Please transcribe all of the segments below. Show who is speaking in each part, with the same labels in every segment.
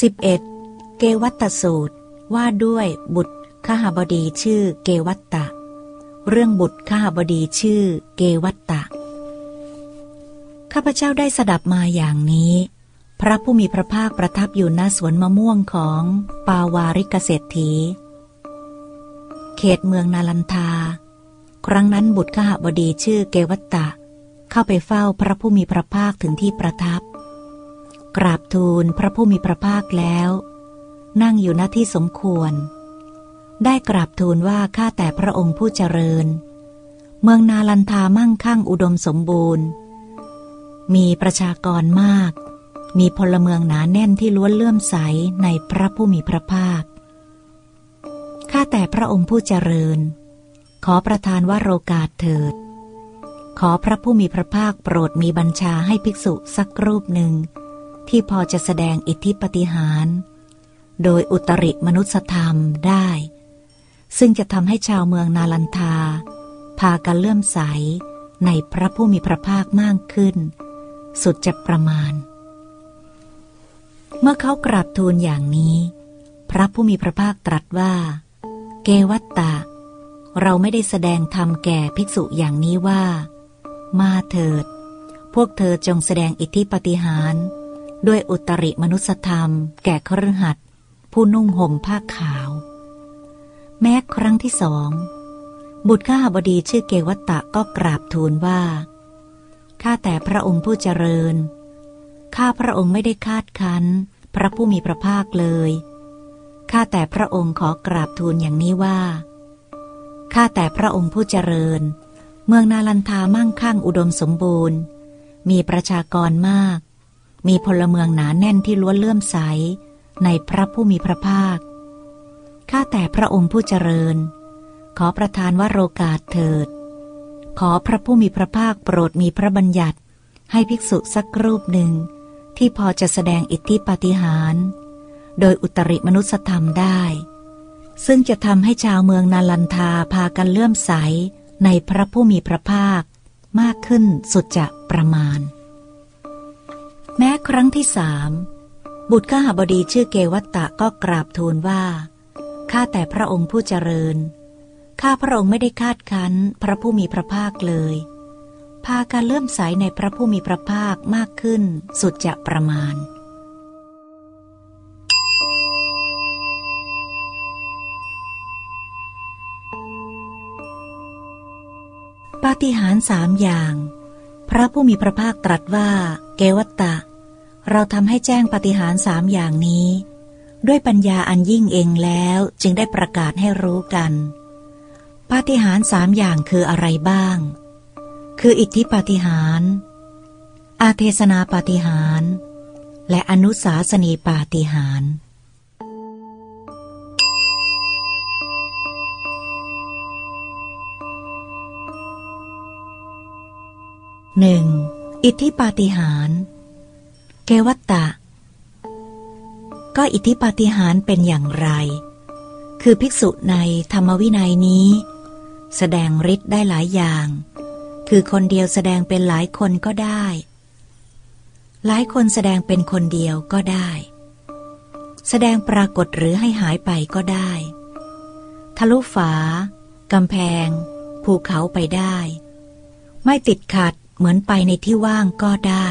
Speaker 1: 11. เกวัตตสูตร ว่าด้วยบุตรข้าบดีชื่อเกวัตตะ เรื่องบุตรข้าบดีชื่อเกวัตตะ ข้าพเจ้าได้สดับมาอย่างนี้ พระผู้มีพระภาคประทับอยู่ณสวนมะม่วงของปาวาริกเศรษฐี เขตเมืองนาลันทา ครั้งนั้นบุตรข้าบดีชื่อเกวัตตะ เข้าไปเฝ้าพระผู้มีพระภาคถึงที่ประทับ กราบทูลพระผู้มีพระภาคแล้ว นั่งอยู่ณที่สมควร ได้กราบทูลว่าข้าแต่พระองค์ผู้เจริญ เมืองนาลันทามั่งคั่งอุดมสมบูรณ์ มีประชากรมาก มีพลเมืองหนาแน่นที่ล้วนเลื่อมใสในพระผู้มีพระภาคข้าแต่พระองค์ผู้เจริญ ขอประทานว่าโรกาสเถิด ขอพระผู้มีพระภาคโปรดมีบัญชาให้ภิกษุสักรูปหนึ่ง ที่พอจะแสดงอิทธิปฏิหาร โดยอุตริมนุสธรรมได้ ซึ่งจะทำให้ชาวเมืองนาลันทา พากันเลื่อมใสในพระผู้มีพระภาคมากขึ้น สุดจะประมาณ เมื่อเขากราบทูลอย่างนี้ พระผู้มีพระภาคตรัสว่า เกวัตตะ เราไม่ได้แสดงธรรมแก่ภิกษุอย่างนี้ว่า มาเถิด พวกเธอจงแสดงอิทธิปฏิหาร ด้วยอุตริมนุสธรรม แก่ครหัสผู้นุ่งห่มผ้าขาว แม้ครั้งที่สอง บุตรข้าบดีชื่อเกวัตตะก็กราบทูลว่า ข้าแต่พระองค์ผู้เจริญ ข้าพระองค์ไม่ได้คาดคั้น พระผู้มีพระภาคเลย ข้าแต่พระองค์ขอกราบทูลอย่างนี้ว่า ข้าแต่พระองค์ผู้เจริญ เมืองนาลันทามั่งคั่งอุดมสมบูรณ์ มีประชากรมาก มีพลเมืองหนาแน่นที่ล้วนเลื่อมใส ในพระผู้มีพระภาค ข้าแต่พระองค์ผู้เจริญ ขอประทานว่าโรกาสเถิด ขอพระผู้มีพระภาคโปรดมีพระบัญญัติ ให้ภิกษุสักรูปหนึ่ง ที่พอจะแสดงอิทธิปาฏิหารโดยอุตริมนุสธรรมได้ ซึ่งจะทำให้ชาวเมืองนาลันทาพากันเลื่อมใสในพระผู้มีพระภาคมากขึ้นสุดจะประมาณ แม้ครั้งที่สามบุตรข้าบดีชื่อเกวัตตะก็กราบทูลว่า ข้าแต่พระองค์ผู้เจริญ ข้าพระองค์ไม่ได้คาดคั้นพระผู้มีพระภาคเลย พาการเลื่อมใสในพระผู้มีพระภาคมากขึ้นสุดจะประมาณ ปาฏิหาริย์สามอย่าง พระผู้มีพระภาคตรัสว่า เกวัตตะ เราทำให้แจ้งปฏิหารสามอย่างนี้ ด้วยปัญญาอันยิ่งเองแล้วจึงได้ประกาศให้รู้กันปาฏิหาริย์สามอย่างคืออะไรบ้าง คืออิทธิปาฏิหาริย์อาเทศนาปาฏิหาริย์และอนุสาสนีปาฏิหาริย์หนึ่งอิทธิปาฏิหาริย์ เกวัตตะ ก็อิทธิปาฏิหาริย์เป็นอย่างไร คือภิกษุในธรรมวินัยนี้ แสดงฤทธิ์ได้หลายอย่าง คือคนเดียวแสดงเป็นหลายคนก็ได้ หลายคนแสดงเป็นคนเดียวก็ได้ แสดงปรากฏหรือให้หายไปก็ได้ ทะลุฝากำแพง ภูเขาไปได้ ไม่ติดขัดเหมือนไปในที่ว่างก็ได้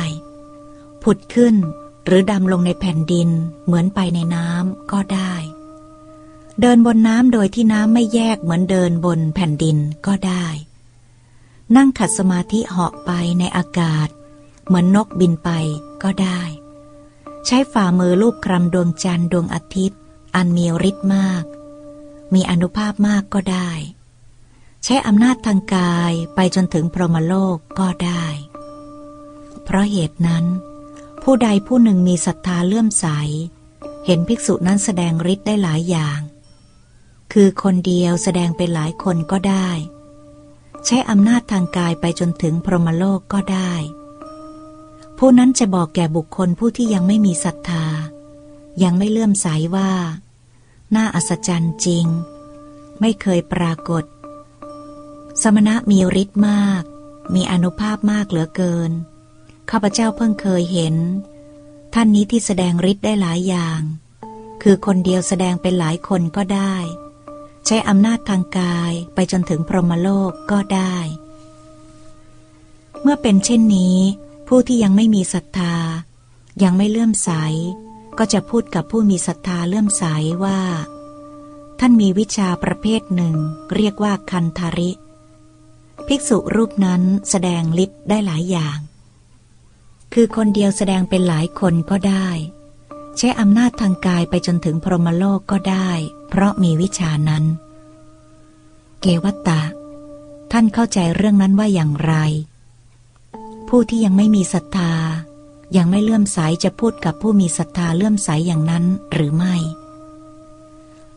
Speaker 1: ดขึ้น หรือดำลงในแผ่นดินเหมือนไปในน้ำก็ได้ เดินบนน้ำโดยที่น้ำไม่แยกเหมือนเดินบนแผ่นดินก็ได้ นั่งขัดสมาธิเหาะไปในอากาศ เหมือนนกบินไปก็ได้ ใช้ฝ่ามือลูบคลำดวงจันทร์ดวงอาทิตย์ อันมีฤทธิ์มาก มีอนุภาพมากก็ได้ ใช้อำนาจทางกายไปจนถึงพรหมโลกก็ได้เพราะเหตุนั้น ผู้ใดผู้หนึ่งมีศรัทธาเลื่อมใส เห็นภิกษุนั้นแสดงฤทธิ์ได้หลายอย่าง คือคนเดียวแสดงเป็นหลายคนก็ได้ ใช้อำนาจทางกายไปจนถึงพรหมโลกก็ได้ ผู้นั้นจะบอกแก่บุคคลผู้ที่ยังไม่มีศรัทธา ยังไม่เลื่อมใสว่า น่าอัศจรรย์จริง ไม่เคยปรากฏ สมณะมีฤทธิ์มาก มีอนุภาพมากเหลือเกิน ข้าพเจ้าเพิ่งเคยเห็น ท่านนี้ที่แสดงฤทธิ์ได้หลายอย่าง คือคนเดียวแสดงเป็นหลายคนก็ได้ ใช้อำนาจทางกายไปจนถึงพรหมโลกก็ได้ เมื่อเป็นเช่นนี้ ผู้ที่ยังไม่มีศรัทธา ยังไม่เลื่อมใส ก็จะพูดกับผู้มีศรัทธาเลื่อมใสว่า ท่านมีวิชาประเภทหนึ่ง เรียกว่าคันธาริ ภิกษุรูปนั้นแสดงฤทธิ์ได้หลายอย่าง คือคนเดียวแสดงเป็นหลายคนก็ได้ ใช้อำนาจทางกายไปจนถึงพรหมโลกก็ได้ เพราะมีวิชานั้น เกวัตตะ ท่านเข้าใจเรื่องนั้นว่าอย่างไร ผู้ที่ยังไม่มีศรัทธา ยังไม่เลื่อมใสจะพูดกับผู้มีศรัทธาเลื่อมใสอย่างนั้นหรือไม่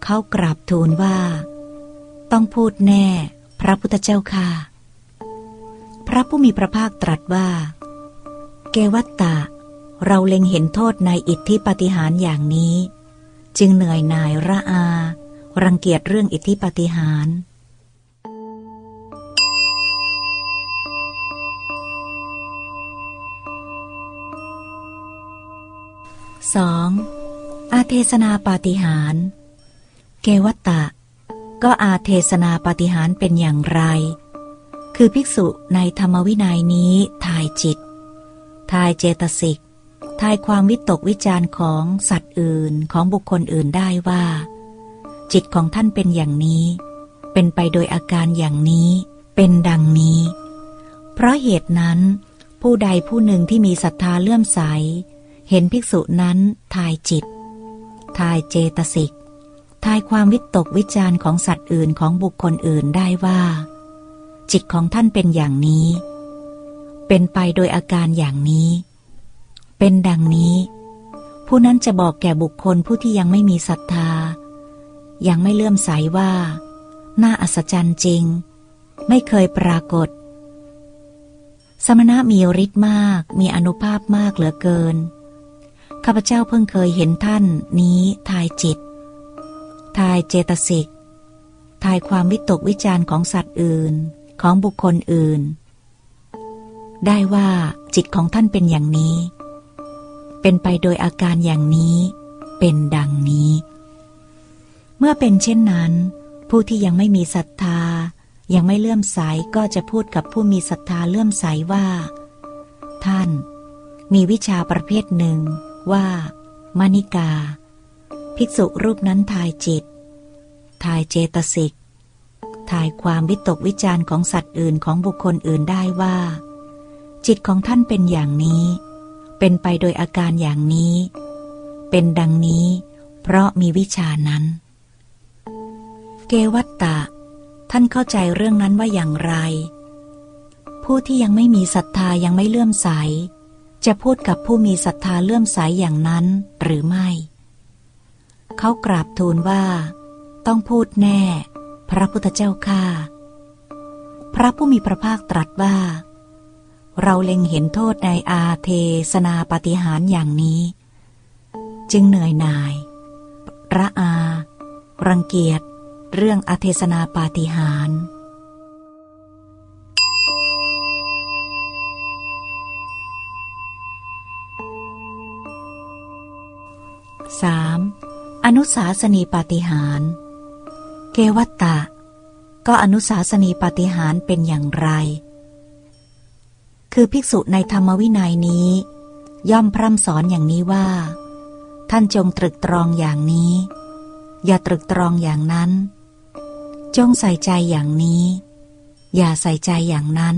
Speaker 1: เขากราบทูลว่า ต้องพูดแน่ พระพุทธเจ้าค่ะ พระผู้มีพระภาคตรัสว่า เกวัตตะ เราเล็งเห็นโทษในอิทธิปฏิหารอย่างนี้ จึงเหนื่อยหน่ายระอา รังเกียจเรื่องอิทธิปฏิหาร 2. อาเทศนาปาฏิหาร เกวัตตะ ก็อาเทศนาปาฏิหารเป็นอย่างไร คือภิกษุในธรรมวินัยนี้ทายจิต ทายเจตสิก ทายความวิตกวิจารของสัตว์อื่นของบุคคลอื่นได้ว่า จิตของท่านเป็นอย่างนี้ เป็นไปโดยอาการอย่างนี้ เป็นดังนี้ เพราะเหตุนั้น ผู้ใดผู้หนึ่งที่มีศรัทธาเลื่อมใส เห็นภิกษุนั้นทายจิต ทายเจตสิก ทายความวิตกวิจารของสัตว์อื่นของบุคคลอื่นได้ว่า จิตของท่านเป็นอย่างนี้ เป็นไปโดยอาการอย่างนี้ เป็นดังนี้ ผู้นั้นจะบอกแก่บุคคลผู้ที่ยังไม่มีศรัทธา ยังไม่เลื่อมใสว่า น่าอัศจรรย์จริง ไม่เคยปรากฏ สมณะมีฤทธิ์มาก มีอนุภาพมากเหลือเกิน ข้าพเจ้าเพิ่งเคยเห็นท่านนี้ทายจิต ทายเจตสิก ทายความวิตกวิจารของสัตว์อื่น ของบุคคลอื่น ได้ว่าจิตของท่านเป็นอย่างนี้ เป็นไปโดยอาการอย่างนี้ เป็นดังนี้ เมื่อเป็นเช่นนั้น ผู้ที่ยังไม่มีศรัทธา ยังไม่เลื่อมใสก็จะพูดกับผู้มีศรัทธาเลื่อมใสว่า ท่าน มีวิชาประเภทหนึ่งว่า มานิกา ภิกษุรูปนั้นทายจิต ทายเจตสิก ทายความวิตกวิจารของสัตว์อื่นของบุคคลอื่นได้ว่า จิตของท่านเป็นอย่างนี้ เป็นไปโดยอาการอย่างนี้ เป็นดังนี้ เพราะมีวิชานั้น เกวัตตะ ท่านเข้าใจเรื่องนั้นว่าอย่างไร ผู้ที่ยังไม่มีศรัทธายังไม่เลื่อมใส จะพูดกับผู้มีศรัทธาเลื่อมใสอย่างนั้นหรือไม่ เขากราบทูลว่า ต้องพูดแน่ พระพุทธเจ้าข้าพระผู้มีพระภาคตรัสว่า เราเล็งเห็นโทษในอาเทศนาปฏิหารอย่างนี้ จึงเหนื่อยหน่าย ระอา รังเกียจ เรื่องอาเทศนาปาฏิหาร 3. อนุสาสนีปาฏิหารเกวัตตะ ก็อนุสาสนีปาฏิหารเป็นอย่างไร คือภิกษุในธรรมวินัยนี้ ย่อมพร่ำสอนอย่างนี้ว่า ท่านจงตรึกตรองอย่างนี้ อย่าตรึกตรองอย่างนั้น จงใส่ใจอย่างนี้ อย่าใส่ใจอย่างนั้น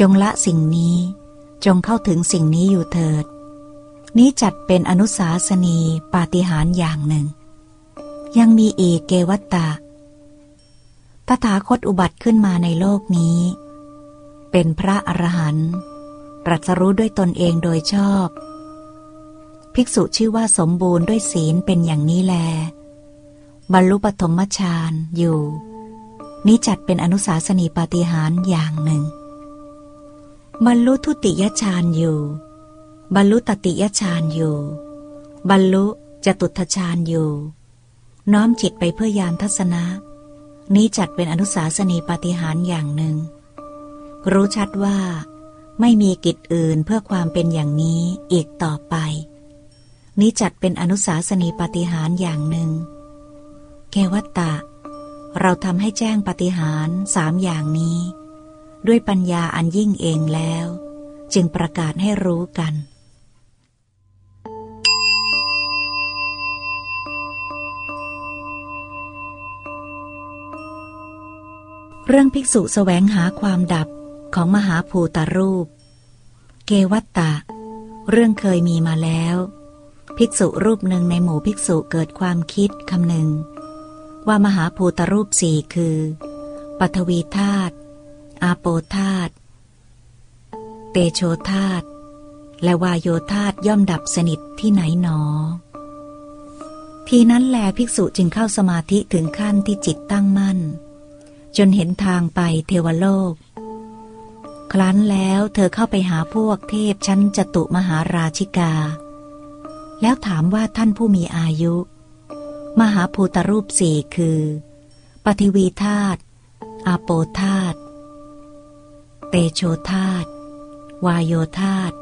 Speaker 1: จงละสิ่งนี้ จงเข้าถึงสิ่งนี้อยู่เถิด นี้จัดเป็นอนุสาสนีปาฏิหาริย์อย่างหนึ่ง ยังมีอีกเกวัตตะตถาคตอุบัติขึ้นมาในโลกนี้ เป็นพระอรหันต์ตรัสรู้ด้วยตนเองโดยชอบ ภิกษุชื่อว่าสมบูรณ์ด้วยศีลเป็นอย่างนี้แล บรรลุปฐมฌานอยู่ นี้จัดเป็นอนุสาสนีปาฏิหาริย์อย่างหนึ่ง บรรลุทุติยฌานอยู่ บรรลุตติยฌานอยู่ บรรลุจตุทฌานอยู่ น้อมจิตไปเพื่อยานทัศนะ นี้จัดเป็นอนุสาสนีปาฏิหาริย์อย่างหนึ่ง รู้ชัดว่า ไม่มีกิจอื่นเพื่อความเป็นอย่างนี้อีกต่อไป นี้จัดเป็นอนุสาสนีปฏิหารอย่างหนึ่งเกวัตตะ เราทำให้แจ้งปฏิหารสามอย่างนี้ ด้วยปัญญาอันยิ่งเองแล้ว จึงประกาศให้รู้กันเรื่องภิกษุสแสวงหาความดับ ของมหาภูตรูป เกวัตตะ เรื่องเคยมีมาแล้ว ภิกษุรูปหนึ่งในหมู่ภิกษุเกิดความคิดคำหนึ่ง ว่ามหาภูตรูปสี่คือปัทวีธาตุอาโปธาตุเตโชธาตุและวายโยธาตุย่อมดับสนิทที่ไหนหนอ ทีนั้นแลภิกษุจึงเข้าสมาธิถึงขั้นที่จิตตั้งมั่น จนเห็นทางไปเทวโลก ครั้นแล้วเธอเข้าไปหาพวกเทพชั้นจตุมหาราชิกา แล้วถามว่าท่านผู้มีอายุ มหาภูตรูปสี่คือ ปฏิวีธาตุอาโปธาตุเตโชธาตุวายโยธาตุ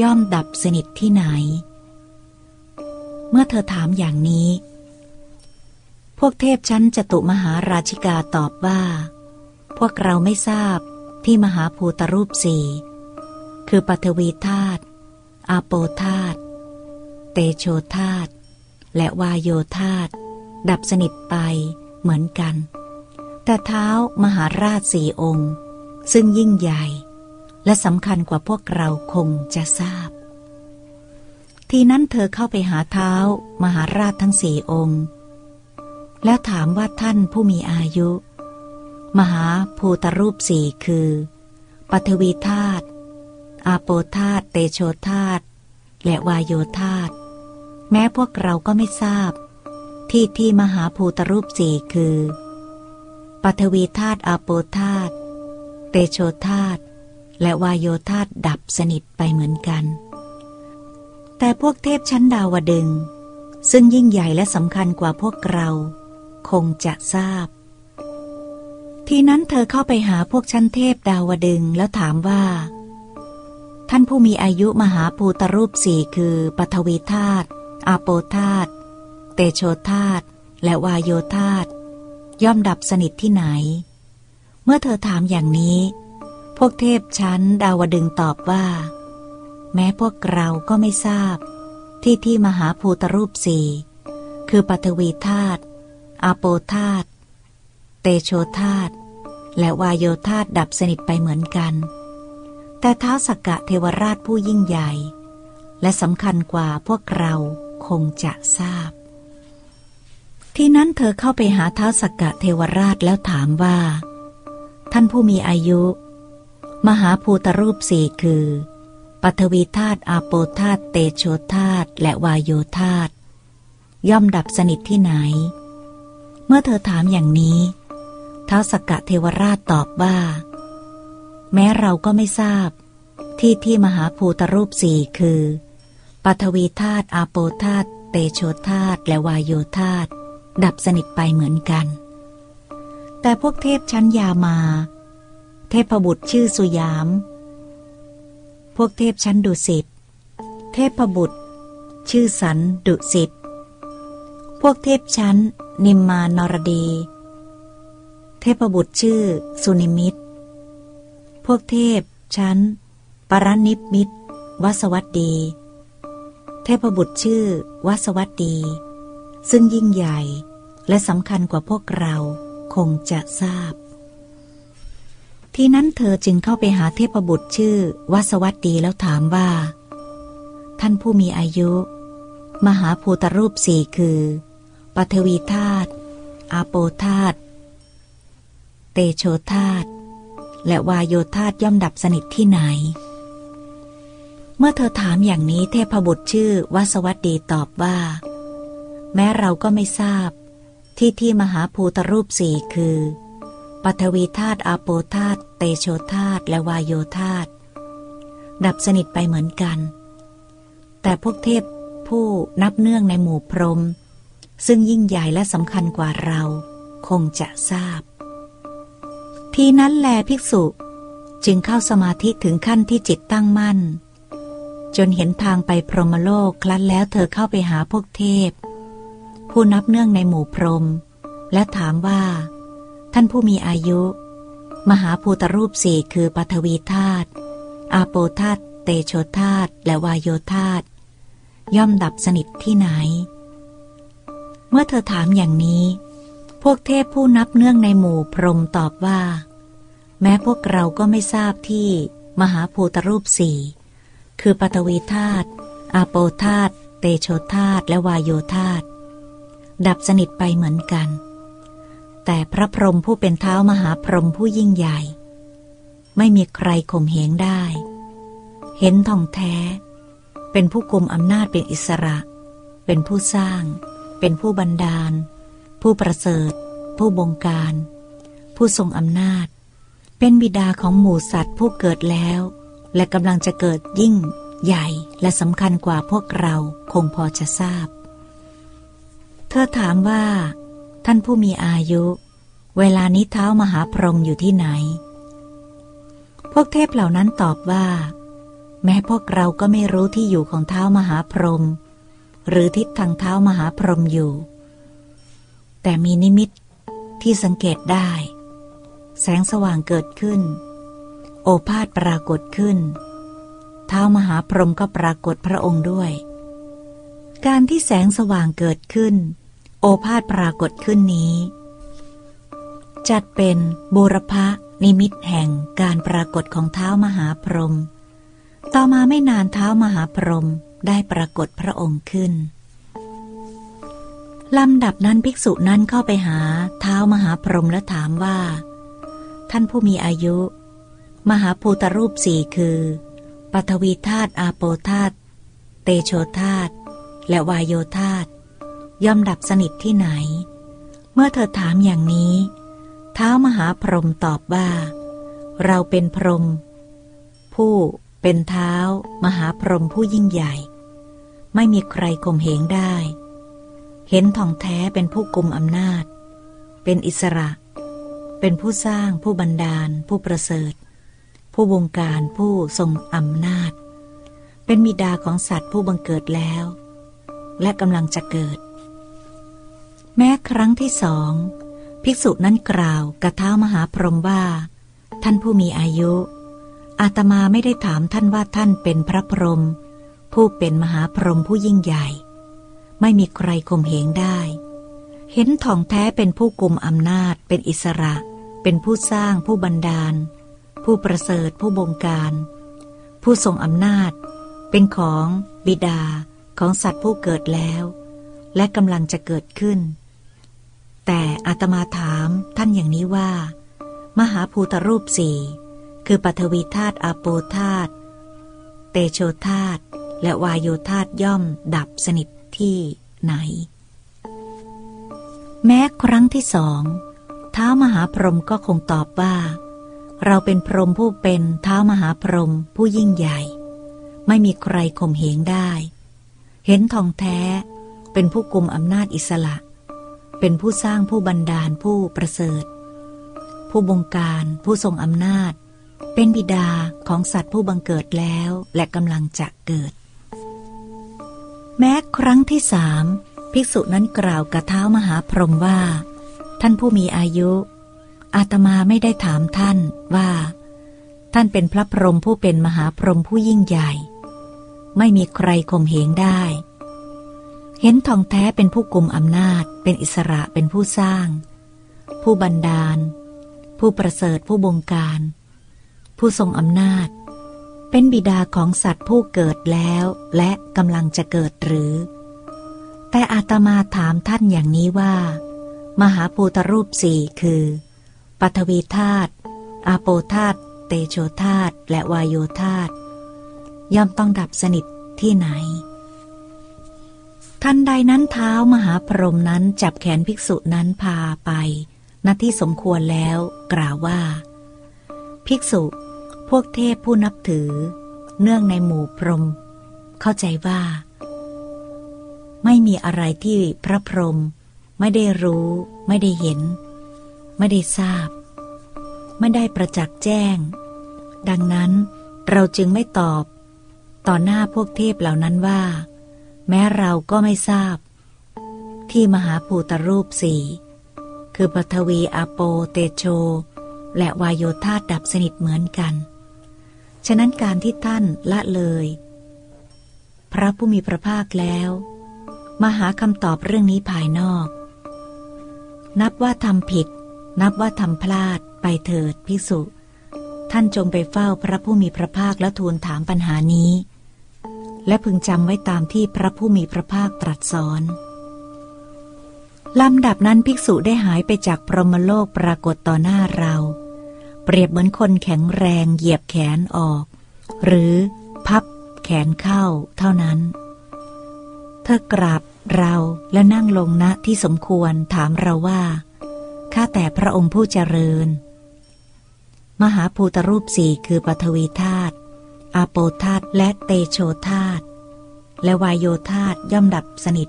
Speaker 1: ย่อมดับสนิทที่ไหน เมื่อเธอถามอย่างนี้ พวกเทพชั้นจตุมหาราชิกาตอบว่า พวกเราไม่ทราบ ที่มหาภูตรูปสี่คือปัทวีธาตุอาโปธาตุเตโชธาตุและวายโยธาตุดับสนิทไปเหมือนกัน แต่เท้ามหาราชสี่องค์ ซึ่งยิ่งใหญ่ และสำคัญกว่าพวกเราคงจะทราบ ทีนั้นเธอเข้าไปหาเท้ามหาราชทั้งสี่องค์ แล้วถามว่าท่านผู้มีอายุ มหาภูตรูปสี่คือปัทวีธาตุอาโปธาตุเตโชธาตุและวายโยธาตุแม้พวกเราก็ไม่ทราบ ที่ที่มหาภูตรูปสี่คือปัทวีธาตุอาโปธาตุเตโชธาตุและวายโยธาตุดับสนิทไปเหมือนกัน แต่พวกเทพชั้นดาวดึง ซึ่งยิ่งใหญ่และสำคัญกว่าพวกเรา คงจะทราบ ทีนั้นเธอเข้าไปหาพวกชั้นเทพดาวดึงแล้วถามว่า ท่านผู้มีอายุมหาภูตรูปสี่คือปฐวีธาตุอาโปธาตุเตโชธาตุและวายโยธาตุย่อมดับสนิทที่ไหน เมื่อเธอถามอย่างนี้ พวกเทพชั้นดาวดึงตอบว่า แม้พวกเราก็ไม่ทราบ ที่ที่มหาภูตรูปสี่คือปฐวีธาตุอาโปธาตุ เตโชธาตและวายโยธาตดับสนิทไปเหมือนกัน แต่เท้าสักกะเทวราชผู้ยิ่งใหญ่ และสำคัญกว่าพวกเราคงจะทราบ ที่นั้นเธอเข้าไปหาเท้าสักกะเทวราชแล้วถามว่า ท่านผู้มีอายุ มหาภูตรูปสี่คือปัทวีธาตุอาโปธาตุเตโชธาตุและวายโยธาตุย่อมดับสนิทที่ไหน เมื่อเธอถามอย่างนี้ ท้าวสกกะเทวราชตอบว่า แม้เราก็ไม่ทราบ ที่ที่มหาภูตรูปสี่คือปัทวีธาตุอาโปธาตุเตโชธาตุและวายโยธาตุดับสนิทไปเหมือนกัน แต่พวกเทพชั้นยามา เทพบุตรชื่อสุยาม พวกเทพชั้นดุสิตเทพบุตร ชื่อสันดุสิตพวกเทพชั้น นิมมานรดี เทพบุตรชื่อ สุนิมิต พวกเทพ ชั้น ปรนิพมิตรวสวัตดี เทพบุตรชื่อวสวัตดี ซึ่งยิ่งใหญ่และสำคัญกว่าพวกเราคงจะทราบ ที่นั้นเธอจึงเข้าไปหาเทพบุตรชื่อวสวัตดีแล้วถามว่า ท่านผู้มีอายุ มหาภูตรูปสี่คือปฐวีธาตุอาโปธาตุ เตโชธาตุและวายโยธาตุย่อมดับสนิทที่ไหน เมื่อเธอถามอย่างนี้เทพบุตรชื่อวสวัตดีตอบว่า แม้เราก็ไม่ทราบ ที่ที่มหาภูตรูปสี่คือปฐวีธาตุอาโปธาตุเตโชธาตุและวายโยธาตุดับสนิทไปเหมือนกัน แต่พวกเทพผู้นับเนื่องในหมู่พรหมซึ่งยิ่งใหญ่และสำคัญกว่าเรา คงจะทราบ ทีนั้นแลภิกษุ จึงเข้าสมาธิถึงขั้นที่จิตตั้งมั่น จนเห็นทางไปพรหมโลกคลั้นแล้วเธอเข้าไปหาพวกเทพ ผู้นับเนื่องในหมู่พรหมและถามว่า ท่านผู้มีอายุ มหาภูตรูปสี่คือปฐวีธาตุอาโปธาตุเตโชธาตุและวายโยธาตุย่อมดับสนิทที่ไหน เมื่อเธอถามอย่างนี้ พวกเทพผู้นับเนื่องในหมู่พรหมตอบว่า แม้พวกเราก็ไม่ทราบที่มหาภูตรูปสี่คือปฐวีธาตุอาโปธาตุเตโชธาตุและวายโยธาตุดับสนิทไปเหมือนกัน แต่พระพรหมผู้เป็นเท้ามหาพรหมผู้ยิ่งใหญ่ ไม่มีใครข่มเหงได้ เห็นท่องแท้ เป็นผู้กุมอำนาจเป็นอิสระ เป็นผู้สร้าง เป็นผู้บันดาล ผู้ประเสริฐ ผู้บงการ ผู้ทรงอำนาจ เป็นบิดาของหมู่สัตว์ผู้เกิดแล้ว และกำลังจะเกิดยิ่ง ใหญ่และสำคัญกว่าพวกเราคงพอจะทราบ เธอถามว่า ท่านผู้มีอายุ เวลานี้เท้ามหาพรหมอยู่ที่ไหน พวกเทพเหล่านั้นตอบว่า แม้พวกเราก็ไม่รู้ที่อยู่ของเท้ามหาพรหมหรือทิศทางเท้ามหาพรหมอยู่ แต่มีนิมิตที่สังเกตได้ แสงสว่างเกิดขึ้น โอภาษปรากฏขึ้น เท้ามหาพรหมก็ปรากฏพระองค์ด้วย การที่แสงสว่างเกิดขึ้น โอภาษปรากฏขึ้นนี้ จัดเป็นบูรพะนิมิตแห่งการปรากฏของเท้ามหาพรหมต่อมาไม่นานเท้ามหาพรหมได้ปรากฏพระองค์ขึ้น ลำดับนั้นภิกษุนั้นเข้าไปหาเท้ามหาพรหมและถามว่า ท่านผู้มีอายุ มหาภูตรูปสี่คือปฐวีธาตุอาโปธาตุเตโชธาตุและวายโยธาตุย่อมดับสนิทที่ไหน เมื่อเธอถามอย่างนี้ เท้ามหาพรหมตอบว่า เราเป็นพรหมผู้เป็นเท้า มหาพรหมผู้ยิ่งใหญ่ ไม่มีใครข่มเหงได้ เห็นทองแท้เป็นผู้กุมอำนาจ เป็นอิสระ เป็นผู้สร้างผู้บันดาล ผู้ประเสริฐ ผู้วงการผู้ทรงอำนาจ เป็นมิดาของสัตว์ผู้บังเกิดแล้ว และกำลังจะเกิด แม้ครั้งที่สองภิกษุนั้นกล่าวกระเท้ามหาพรหมว่า ท่านผู้มีอายุ อาตมาไม่ได้ถามท่านว่าท่านเป็นพระพรหมผู้เป็นมหาพรหมผู้ยิ่งใหญ่ ไม่มีใครข่มเหงได้ เห็นทองแท้เป็นผู้กุมอำนาจ เป็นอิสระ เป็นผู้สร้างผู้บันดาล ผู้ประเสริฐผู้บงการ ผู้ทรงอำนาจ เป็นของบิดาของสัตว์ผู้เกิดแล้ว และกำลังจะเกิดขึ้น แต่อาตมาถามท่านอย่างนี้ว่า มหาภูตรูปสี่คือปฐวีธาตุอาโปธาตุเตโชธาตุและวายโยธาตุย่อมดับสนิท ที่ไหน แม้ครั้งที่สองเท้ามหาพรหมก็คงตอบว่า เราเป็นพรหมผู้เป็นเท้ามหาพรหมผู้ยิ่งใหญ่ ไม่มีใครข่มเหงได้ เห็นทองแท้เป็นผู้กุมอำนาจอิสระ เป็นผู้สร้างผู้บันดาลผู้ประเสริฐ ผู้บงการผู้ทรงอำนาจ เป็นบิดาของสัตว์ผู้บังเกิดแล้วและกำลังจะเกิด แม้ครั้งที่สามภิกษุนั้นกล่าวกับเท้ามหาพรหมว่า ท่านผู้มีอายุ อาตมาไม่ได้ถามท่านว่า ท่านเป็นพระพรหมผู้เป็นมหาพรหมผู้ยิ่งใหญ่ ไม่มีใครข่มเหงได้ เห็นทองแท้เป็นผู้กุมอำนาจ เป็นอิสระเป็นผู้สร้าง ผู้บันดาล ผู้ประเสริฐผู้บงการ ผู้ทรงอำนาจ เป็นบิดาของสัตว์ผู้เกิดแล้วและกำลังจะเกิดหรือ แต่อาตมาถามท่านอย่างนี้ว่า มหาภูตรูปสี่คือปฐวีธาตุอาโปธาตุเตโชธาตุและวายโยธาตุย่อมต้องดับสนิทที่ไหน ทันใดนั้นเท้ามหาพรหมนั้นจับแขนภิกษุนั้นพาไปณที่สมควรแล้วกล่าวว่า ภิกษุ วกเทพผู้นับถือ เนื่องในหมู่พรหมเข้าใจว่า ไม่มีอะไรที่พระพรหมไม่ได้รู้ ไม่ได้เห็น ไม่ได้ทราบ ไม่ได้ประจักษ์แจ้ง ดังนั้นเราจึงไม่ตอบ ต่อหน้าพวกเทพเหล่านั้นว่า แม้เราก็ไม่ทราบ ที่มหาภูตรูปสี่คือปฐวีอาโปเตโช และวายโยธาดับสนิทเหมือนกัน ฉะนั้นการที่ท่านละเลย พระผู้มีพระภาคแล้ว มาหาคำตอบเรื่องนี้ภายนอก นับว่าทำผิด นับว่าทำพลาดไปเถิดพิสุท่านจงไปเฝ้าพระผู้มีพระภาคและทูลถามปัญหานี้ และพึงจำไว้ตามที่พระผู้มีพระภาคตรัสสอนลำดับนั้นภิกษุได้หายไปจากพรหมโลกปรากฏต่อหน้าเรา เปรียบเหมือนคนแข็งแรงเหยียบแขนออก หรือพับแขนเข้าเท่านั้น เธอกราบเราและนั่งลงณที่สมควรถามเราว่า ข้าแต่พระองค์ผู้เจริญ มหาภูตรูปสี่คือปฐวีธาตุอาโปธาตุและเตโชธาตุและวายโยธาตุย่อมดับสนิท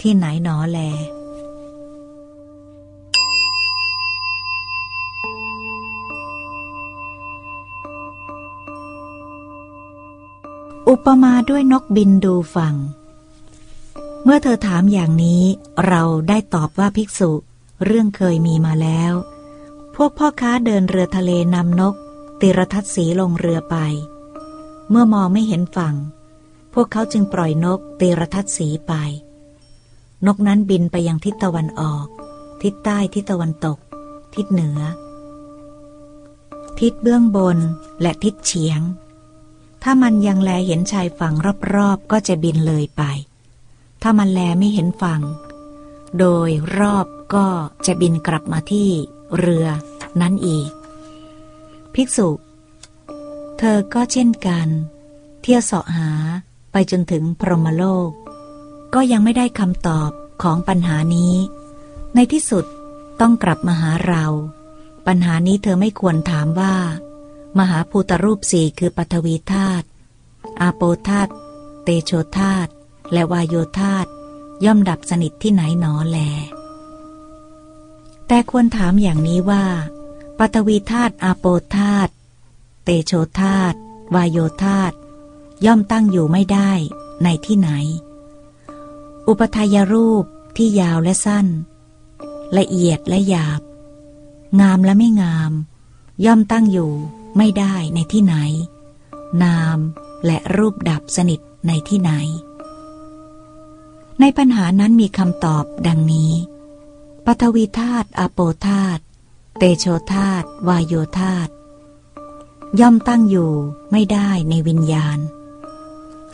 Speaker 1: ที่ไหนหนอแล อุปมาด้วยนกบินดูฝั่ง เมื่อเธอถามอย่างนี้ เราได้ตอบว่าภิกษุ เรื่องเคยมีมาแล้ว พวกพ่อค้าเดินเรือทะเลนำนก ติรทัศสีลงเรือไป เมื่อมองไม่เห็นฝั่ง พวกเขาจึงปล่อยนกติรทัศสีไป นกนั้นบินไปยังทิศตะวันออก ทิศใต้ทิศตะวันตก ทิศเหนือ ทิศเบื้องบนและทิศเฉียง ถ้ามันยังแลเห็นชายฝั่งรอบๆ ก็จะบินเลยไป ถ้ามันแลไม่เห็นฝั่ง โดยรอบก็จะบินกลับมาที่เรือนั้นอีก ภิกษุ เธอก็เช่นกัน เที่ยวเสาะหาไปจนถึงพรหมโลก ก็ยังไม่ได้คำตอบของปัญหานี้ ในที่สุดต้องกลับมาหาเรา ปัญหานี้เธอไม่ควรถามว่า มหาภูตรูปสี่คือปฐวีธาตุอาโปธาตุเตโชธาตุและวายโยธาตุย่อมดับสนิทที่ไหนหนอแล แต่ควรถามอย่างนี้ว่าปฐวีธาตุอาโปธาตุเตโชธาตุวายโยธาตุย่อมตั้งอยู่ไม่ได้ในที่ไหน อุปทายรูปที่ยาวและสั้น ละเอียดและหยาบ งามและไม่งาม ย่อมตั้งอยู่ ไม่ได้ในที่ไหน นามและรูปดับสนิทในที่ไหน ในปัญหานั้นมีคำตอบดังนี้ปฐวีธาตุอโปธาตุเตโชธาตุวายโยธาตุย่อมตั้งอยู่ไม่ได้ในวิญญาณ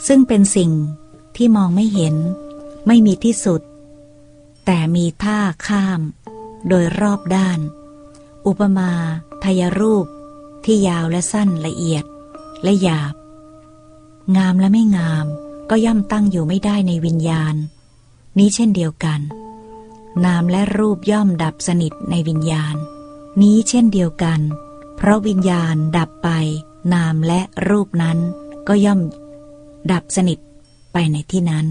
Speaker 1: ซึ่งเป็นสิ่งที่มองไม่เห็น ไม่มีที่สุด แต่มีท่าข้าม โดยรอบด้าน อุปมาทยรูป ที่ยาวและสั้นละเอียด และหยาบ งามและไม่งาม ก็ย่อมตั้งอยู่ไม่ได้ในวิญญาณ นี้เช่นเดียวกัน นามและรูปย่อมดับสนิทในวิญญาณ นี้เช่นเดียวกัน เพราะวิญญาณดับไป นามและรูปนั้น ก็ย่อม ดับสนิทไปในที่นั้น